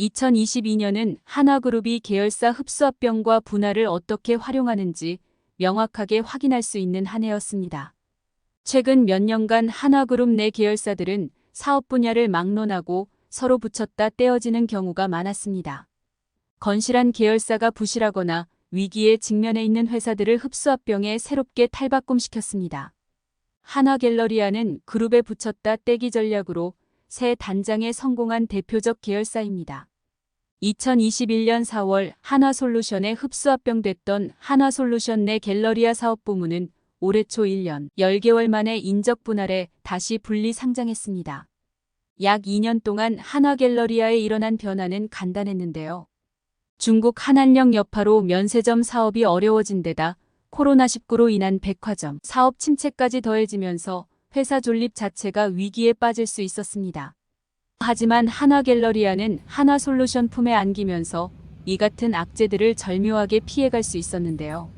2022년은 하나그룹이 계열사 흡수합병과 분할을 어떻게 활용하는지 명확하게 확인할 수 있는 한 해였습니다. 최근 몇 년간 하나그룹 내 계열사들은 사업 분야를 막론하고 서로 붙였다 떼어지는 경우가 많았습니다. 건실한 계열사가 부실하거나 위기에 직면해 있는 회사들을 흡수합병에 새롭게 탈바꿈시켰습니다. 하나갤러리아는 그룹에 붙였다 떼기 전략으로 새 단장에 성공한 대표적 계열사입니다. 2021년 4월 하나솔루션에 흡수합병됐던 하나솔루션 내 갤러리아 사업 부문은 올해 초 1년 10개월 만에 인적 분할해 다시 분리 상장했습니다. 약 2년 동안 하나갤러리아에 일어난 변화는 간단했는데요. 중국 한안령 여파로 면세점 사업이 어려워진 데다 코로나19로 인한 백화점 사업 침체까지 더해지면서 회사 존립 자체가 위기에 빠질 수 있었습니다. 하지만 하나갤러리아는 하나솔루션 품에 안기면서 이 같은 악재들을 절묘하게 피해갈 수 있었는데요.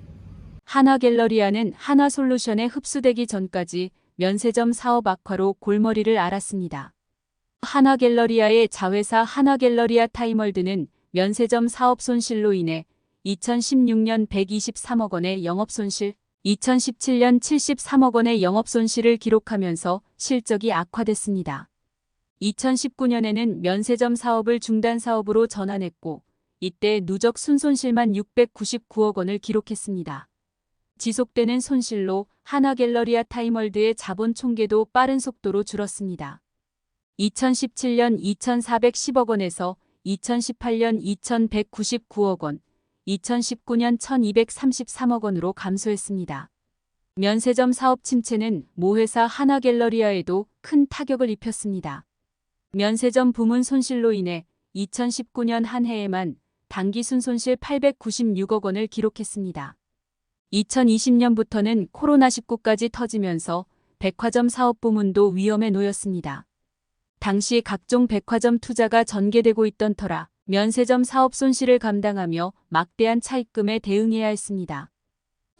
하나갤러리아는 하나솔루션에 흡수되기 전까지 면세점 사업 악화로 골머리를 앓았습니다. 하나갤러리아의 자회사 하나갤러리아 타임월드는 면세점 사업 손실로 인해 2016년 123억 원의 영업 손실, 2017년 73억 원의 영업 손실을 기록하면서 실적이 악화됐습니다. 2019년에는 면세점 사업을 중단 사업으로 전환했고 이때 누적 순손실만 699억 원을 기록했습니다. 지속되는 손실로 하나갤러리아 타임월드의 자본 총계도 빠른 속도로 줄었습니다. 2017년 2,410억 원에서 2018년 2,199억 원, 2019년 1,233억 원으로 감소했습니다. 면세점 사업 침체는 모회사 하나갤러리아에도 큰 타격을 입혔습니다. 면세점 부문 손실로 인해 2019년 한 해에만 단기 순 손실 896억 원을 기록했습니다. 2020년부터는 코로나19까지 터지면서 백화점 사업 부문도 위험에 놓였습니다. 당시 각종 백화점 투자가 전개되고 있던 터라 면세점 사업 손실을 감당하며 막대한 차입금에 대응해야 했습니다.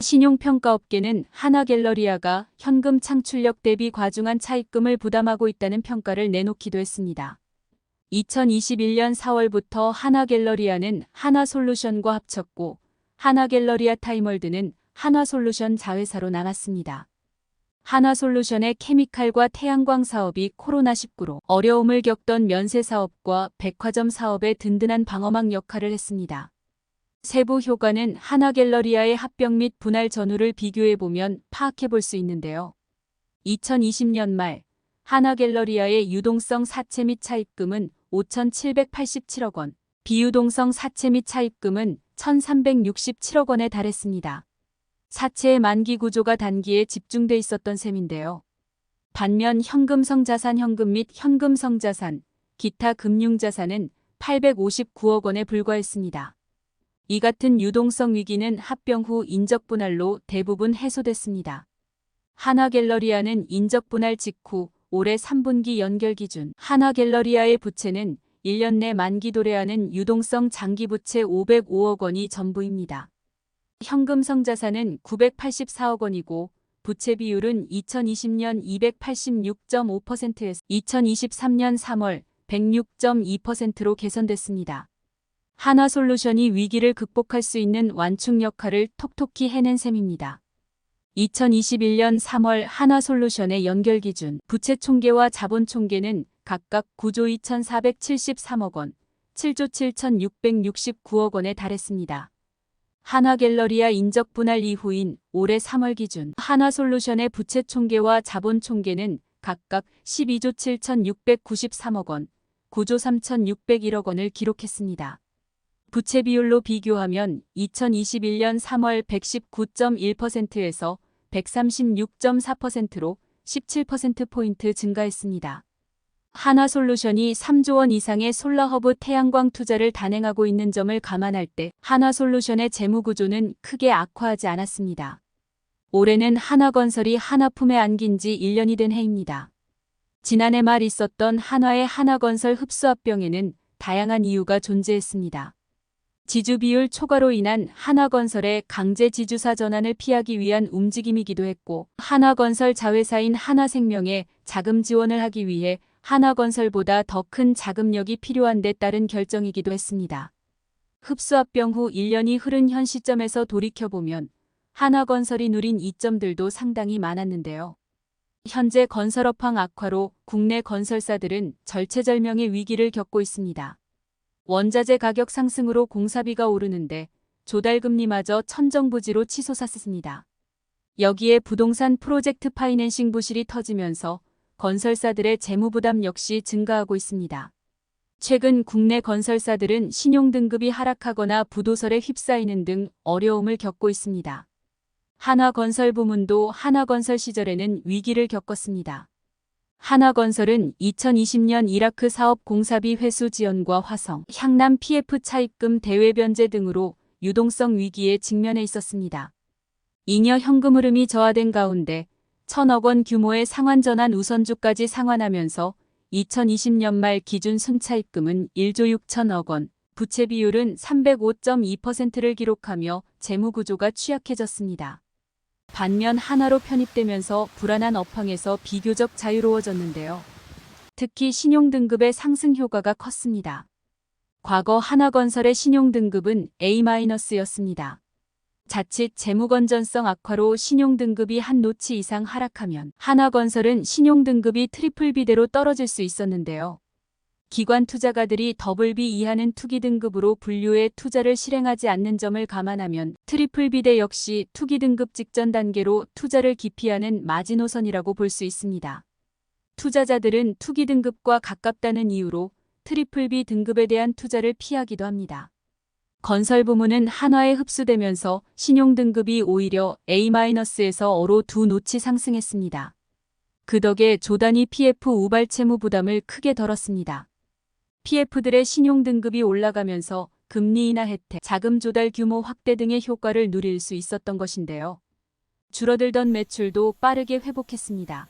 신용평가업계는 하나갤러리아가 현금 창출력 대비 과중한 차입금을 부담하고 있다는 평가를 내놓기도 했습니다. 2021년 4월부터 하나갤러리아는 하나솔루션과 합쳤고 하나갤러리아 타임월드는 하나솔루션 자회사로 나갔습니다. 하나솔루션의 케미칼과 태양광 사업이 코로나19로 어려움을 겪던 면세 사업과 백화점 사업의 든든한 방어막 역할을 했습니다. 세부 효과는 하나갤러리아의 합병 및 분할 전후를 비교해보면 파악해 볼 수 있는데요. 2020년 말 하나갤러리아의 유동성 사채 및 차입금은 5,787억 원, 비유동성 사채 및 차입금은 1,367억 원에 달했습니다. 사채의 만기 구조가 단기에 집중돼 있었던 셈인데요. 반면 현금성 자산 현금 및 현금성 자산, 기타 금융 자산은 859억 원에 불과했습니다. 이 같은 유동성 위기는 합병 후 인적 분할로 대부분 해소됐습니다. 하나갤러리아는 인적 분할 직후 올해 3분기 연결 기준 하나갤러리아의 부채는 1년 내 만기 도래하는 유동성 장기 부채 505억 원이 전부입니다. 현금 성 자산은 984억 원이고 부채 비율은 2020년 286.5%에서 2023년 3월 106.2%로 개선됐습니다. 하나솔루션이 위기를 극복할 수 있는 완충 역할을 톡톡히 해낸 셈입니다. 2021년 3월 하나솔루션의 연결 기준 부채 총계와 자본 총계는 각각 9조 2,473억 원, 7조 7,669억 원에 달했습니다. 하나갤러리아 인적 분할 이후인 올해 3월 기준 하나솔루션의 부채 총계와 자본 총계는 각각 12조 7,693억 원, 9조 3,601억 원을 기록했습니다. 부채 비율로 비교하면 2021년 3월 119.1%에서 136.4%로 17%포인트 증가했습니다. 하나솔루션이 3조 원 이상의 솔라허브 태양광 투자를 단행하고 있는 점을 감안할 때 하나솔루션의 재무 구조는 크게 악화하지 않았습니다. 올해는 하나건설이 하나품에 안긴 지 1년이 된 해입니다. 지난해 말 있었던 한화의 하나건설 흡수합병에는 다양한 이유가 존재했습니다. 지주 비율 초과로 인한 하나건설의 강제 지주사 전환을 피하기 위한 움직임이기도 했고 하나건설 자회사인 하나생명에 자금 지원을 하기 위해 하나건설보다 더 큰 자금력이 필요한 데 따른 결정이기도 했습니다. 흡수합병 후 1년이 흐른 현 시점에서 돌이켜보면 하나건설이 누린 이점들도 상당히 많았는데요. 현재 건설업황 악화로 국내 건설사들은 절체절명의 위기를 겪고 있습니다. 원자재 가격 상승으로 공사비가 오르는데 조달금리마저 천정부지로 치솟았습니다. 여기에 부동산 프로젝트 파이낸싱 부실이 터지면서 건설사들의 재무부담 역시 증가하고 있습니다. 최근 국내 건설사들은 신용등급이 하락하거나 부도설에 휩싸이는 등 어려움을 겪고 있습니다. 한화건설 부문도 한화건설 시절에는 위기를 겪었습니다. 한화건설은 2020년 이라크 사업 공사비 회수 지연과 화성, 향남 PF 차입금 대외 변제 등으로 유동성 위기에 직면해 있었습니다. 잉여 현금 흐름이 저하된 가운데 천억 원 규모의 상환 전환 우선주까지 상환하면서 2020년 말 기준 순차입금은 1조 6천억 원, 부채 비율은 305.2%를 기록하며 재무 구조가 취약해졌습니다. 반면 하나로 편입되면서 불안한 업황에서 비교적 자유로워졌는데요. 특히 신용등급의 상승 효과가 컸습니다. 과거 하나건설의 신용등급은 A-였습니다. 자칫 재무건전성 악화로 신용등급이 한 노치 이상 하락하면 하나건설은 신용등급이 트리플 B대로 떨어질 수 있었는데요. 기관 투자가들이 더블 B 이하는 투기 등급으로 분류해 투자를 실행하지 않는 점을 감안하면 트리플 B대 역시 투기 등급 직전 단계로 투자를 기피하는 마지노선이라고 볼 수 있습니다. 투자자들은 투기 등급과 가깝다는 이유로 트리플 B 등급에 대한 투자를 피하기도 합니다. 건설 부문은 한화에 흡수되면서 신용 등급이 오히려 A-에서 어로 두 노치 상승했습니다. 그 덕에 조단위 PF 우발 채무 부담을 크게 덜었습니다. PF들의 신용 등급이 올라가면서 금리 인하 혜택, 자금 조달 규모 확대 등의 효과를 누릴 수 있었던 것인데요. 줄어들던 매출도 빠르게 회복했습니다.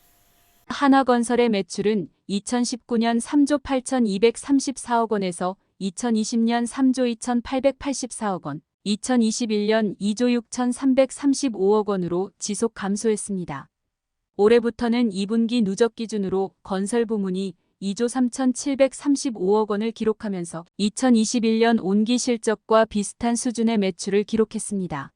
하나건설의 매출은 2019년 3조 8,234억 원에서 2020년 3조 2,884억 원, 2021년 2조 6,335억 원으로 지속 감소했습니다. 올해부터는 2분기 누적 기준으로 건설 부문이 2조 3,735억 원을 기록하면서 2021년 온기 실적과 비슷한 수준의 매출을 기록했습니다.